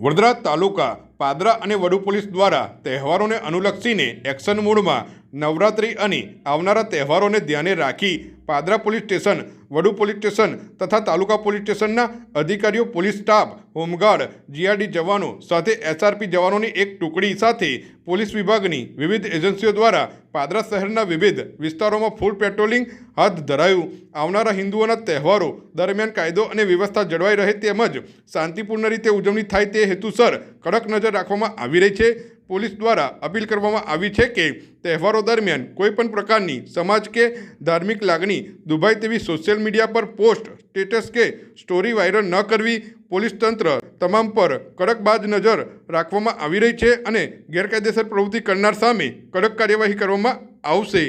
વડોદરા તાલુકા પાદરા અને વડુ પોલીસ દ્વારા તહેવારોને અનુલક્ષીને એક્શન મોડમાં નવરાત્રિ અને આવનારા તહેવારોને ધ્યાને રાખી Padra police station, Vadu police station તથા તાલુકા પોલીસ સ્ટેશનના અધિકારીઓ, પોલીસ સ્ટાફ, હોમગાર્ડ, જીઆરડી જવાનો સાથે એસઆરપી જવાનોની એક ટુકડી સાથે પોલીસ વિભાગની વિવિધ એજન્સીઓ દ્વારા પાદરા શહેરના વિવિધ વિસ્તારોમાં ફૂલ પેટ્રોલિંગ હાથ ધરાયું. આવનારા હિન્દુઓના તહેવારો દરમિયાન કાયદો અને વ્યવસ્થા જળવાઈ રહે તેમજ શાંતિપૂર્ણ રીતે ઉજવણી થાય તે હેતુસર કડક નજર રાખવામાં આવી રહી છે. પોલીસ દ્વારા અપીલ કરવામાં આવી છે કે તહેવારો દરમિયાન કોઈપણ પ્રકારની સમાજ કે ધાર્મિક લાગણી દુભાય તેવી સોશિયલ મીડિયા પર પોસ્ટ સ્ટેટસ કે સ્ટોરી વાયરલ ન કરવી પોલીસ તંત્ર તમામ પર કડક બાજ નજર રાખવામાં આવી રહી છે અને ગેરકાયદેસર પ્રવૃત્તિ કરનાર સામે કડક કાર્યવાહી કરવામાં આવશે.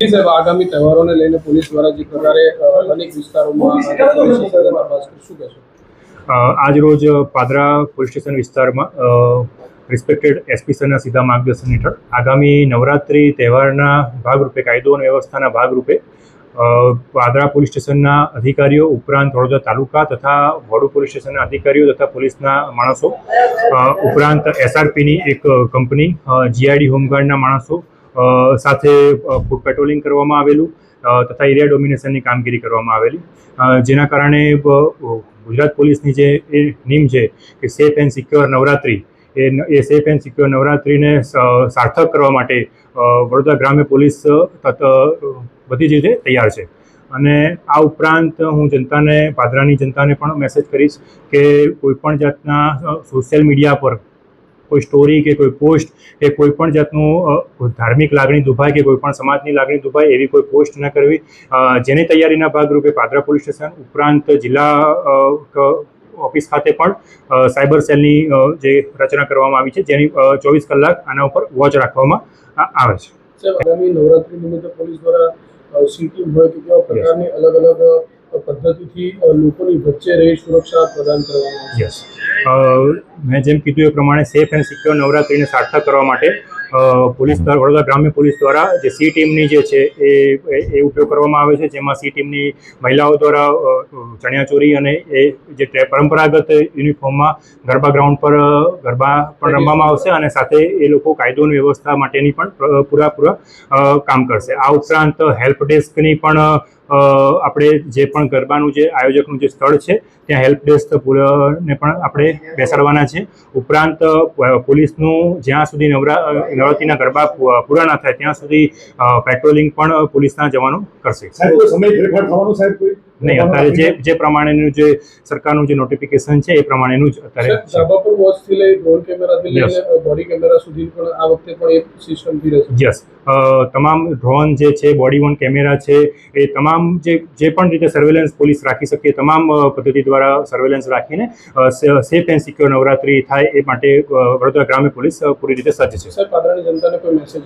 સાહેબ આગામી તહેવારોને લઈને પોલીસ દ્વારા જે પ્રકારે અનેક વિસ્તારોમાં શું કહેશો? આજરોજ પાદરા પોલીસ સ્ટેશન વિસ્તારમાં રિસ્પેક્ટેડ એસપી સરના સીધા માર્ગદર્શન હેઠળ. આગામી નવરાત્રિ તહેવારના ભાગરૂપે, કાયદો અને વ્યવસ્થાના ભાગરૂપે વાદરા પોલીસ સ્ટેશનના અધિકારીઓ ઉપરાંત વડોદરા તાલુકા તથા વડુ પોલીસ સ્ટેશનના અધિકારીઓ તથા પોલીસના માણસો ઉપરાંત એસઆરપીની એક કંપની જીઆઈડી હોમગાર્ડના માણસો સાથે ફૂડ પેટ્રોલિંગ કરવામાં આવેલું તથા એરિયા ડોમિનેશનની કામગીરી કરવામાં આવેલી. જેના કારણે ગુજરાત પોલીસની જે એ, નીમ છે કે સેફ એન્ડ સિક્યોર નવરાત્રિ એ એ સેફ એન્ડ સિક્યોર નવરાત્રિને સાર્થક કરવા માટે વડોદરા ગ્રામ્ય પોલીસ તત બધી જ રીતે તૈયાર છે. અને આ ઉપરાંત હું જનતાને, પાદરાની જનતાને પણ મેસેજ કરીશ કે કોઈપણ જાતના સોશિયલ મીડિયા પર કોઈ સ્ટોરી કે કોઈ પોસ્ટ કે કોઈ પણ જાતનું ધાર્મિક લાગણી દુભાય કે કોઈ પણ સમાજની લાગણી દુભાય એવી કોઈ પોસ્ટ ન કરવી. જેની તૈયારીના ભાગરૂપે પાદરા પોલીસ સ્ટેશન ઉપરાંત જિલ્લા ઓફિસ ખાતે પણ સાયબર સેલની જે રચના કરવામાં આવી છે જેની ચોવીસ કલાક આના ઉપર વોચ રાખવામાં આવે છે. આગામી નવરાત્રી નિમિત્તે પોલીસ દ્વારા સીટિંગ હોય કે કેવા પ્રકારની અલગ અલગ પદ્ધતિથી લોકોની વચ્ચે રહી સુરક્ષા પ્રદાન કરવામાં યસ મેં જેમ કીધું એ પ્રમાણે સેફ એન્ડ સિક્યોર નવરાત્રિને સાર્થક કરવા માટે પોલીસ દ્વારા, વડોદરા ગ્રામ્ય પોલીસ દ્વારા જે સી ટીમની જે છે એ, એ- ઉપયોગ કરવામાં આવે છે, જેમાં સી ટીમની મહિલાઓ દ્વારા ચણિયાચોરી અને એ જે પરંપરાગત યુનિફોર્મમાં ગરબા ગ્રાઉન્ડ પર ગરબા પણ રમવામાં આવશે અને સાથે એ લોકો કાયદો અને વ્યવસ્થા માટેની પણ પૂરા પૂરાપૂરા કામ કરશે. આ ઉપરાંત હેલ્પ ડેસ્કની પણ આપણે જે પણ ગરબાનું જે આયોજકનું જે સ્થળ છે, ત્યાં હેલ્પ ડેસ્ક ને પણ આપણે બેસાડવાના છે. ઉપરાંત પોલીસનું જ્યાં સુધી નવરા નવરાત્રિના ગરબા પૂરા ના થાય, ત્યાં સુધી પેટ્રોલિંગ પણ પોલીસના જવાનો કરશે. સમય ફેરફાર થવાનું સાહેબ નહીં અત્યારે જે જે પ્રમાણેનું જે સરકારનું જે નોટિફિકેશન છે એ પ્રમાણેનું જ અત્યારે. ધાબા પર વોચથી લઈ ડ્રોન કેમેરાથી. લઈને બોડી કેમેરા સુધી પણ આ વખતે પણ એક સિસ્ટમથી રહેશે. યસ તમામ ડ્રોન જે છે બોડી વન કેમેરા છે એ તમામ જે જે પણ રીતે સર્વેલન્સ પોલીસ રાખી શકીએ તમામ પદ્ધતિ દ્વારા સર્વેલન્સ રાખીને સેફ એન્ડ સિક્યોર નવરાત્રી થાય એ માટે વડોદરા ગ્રામ્ય પોલીસ પૂરી રીતે સજ્જ છે. જનતાને કોઈ મેસેજ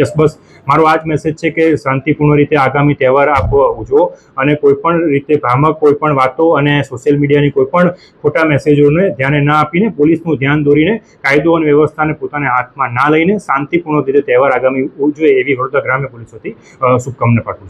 યસ બસ. મારો આ જ મેસેજ છે કે શાંતિપૂર્ણ રીતે આગામી તહેવાર આપ ઉજવો અને કોઈ પણ રીતે ભ્રામક કોઈ પણ વાતો અને સોશિયલ મીડિયાની કોઈ પણ ખોટા મેસેજોને ધ્યાને ના આપીને પોલીસનું ધ્યાન દોરીને કાયદો અને વ્યવસ્થાને પોતાના હાથમાં ના લઈને શાંતિપૂર્ણ રીતે તહેવાર આગામી ઉજવે એવી વડોદરા ગ્રામ્ય પોલીસ વતી શુભકામના પાઠવું